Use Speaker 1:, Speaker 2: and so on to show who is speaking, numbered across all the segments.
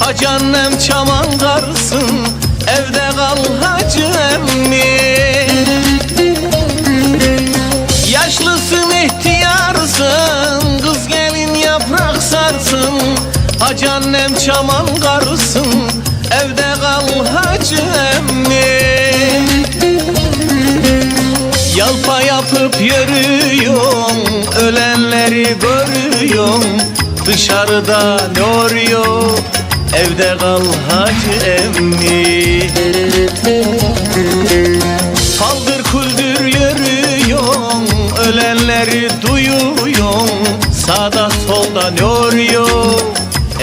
Speaker 1: Hacı annem çaman karısın Evde kal hacı emmi Yaşlısın ihtiyarsın. Kız gelin yaprak sarsın. Hacı annem çaman karısın Evde kal hacı emmi Yalpa yapıp yürüyorum. Ölenleri görüyorum Dışarıda ne oluyor Evde kal hacı emmi. Paldır küldür yürüyorum Ölenleri duyuyorum Sağda solda ne oluyor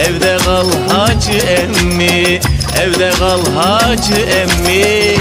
Speaker 1: Evde kal hacı emmi. Evde kal hacı emmi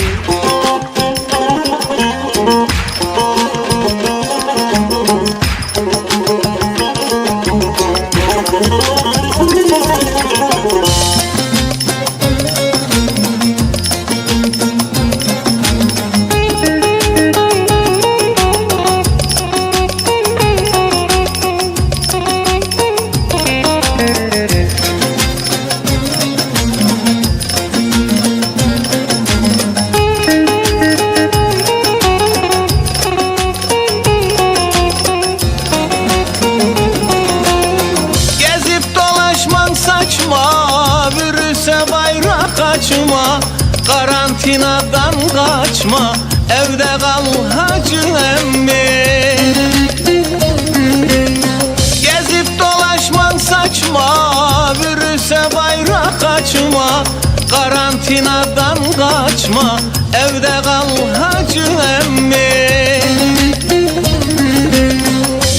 Speaker 1: Karantinadan kaçma. Evde kal hacı emmi. Gezip dolaşman saçma. Virüse bayrak açma. Karantinadan kaçma. Evde kal hacı emmi.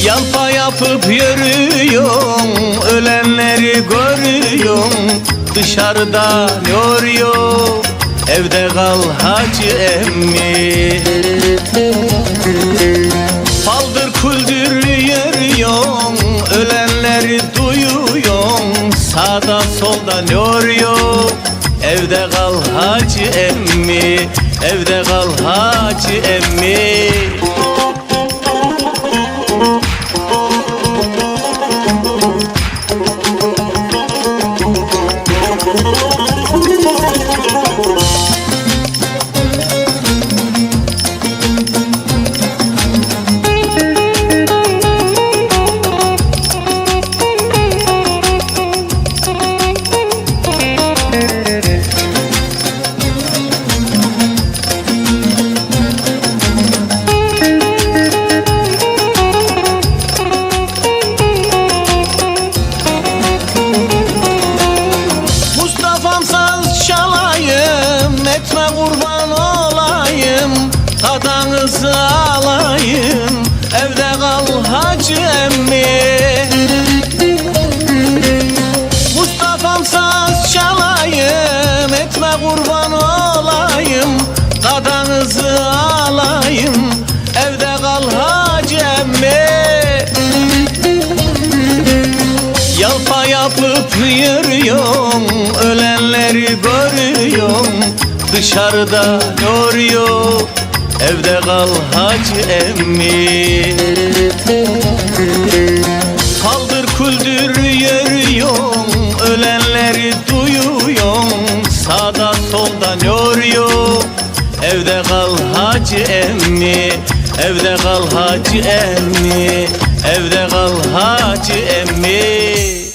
Speaker 1: Yalpa yapıp yürüyorum Ölenleri görüyorum Dışarıda oluyor Evde kal hacı emmi. Paldır küldür yürüyorum Ölenleri duyuyorum Sağda solda ne oluyor Evde kal hacı emmi. Evde kal hacı emmi. Mustafa'm Tadanızı alayım. Evde kal hacı emmi. Mustafa'm saz çalayım Etme kurban olayım. Tadanızı alayım Evde kal hacı emmi. Yalpa yapıp yürüyorum Ölenleri görüyorum. Dışarıda ne oluyor Evde kal hacı emmi. Kaldır küldür yürüyorum Ölenleri duyuyorum Sağda solda ne oluyor Evde kal hacı emmi. Evde kal hacı emmi. Evde kal hacı emmi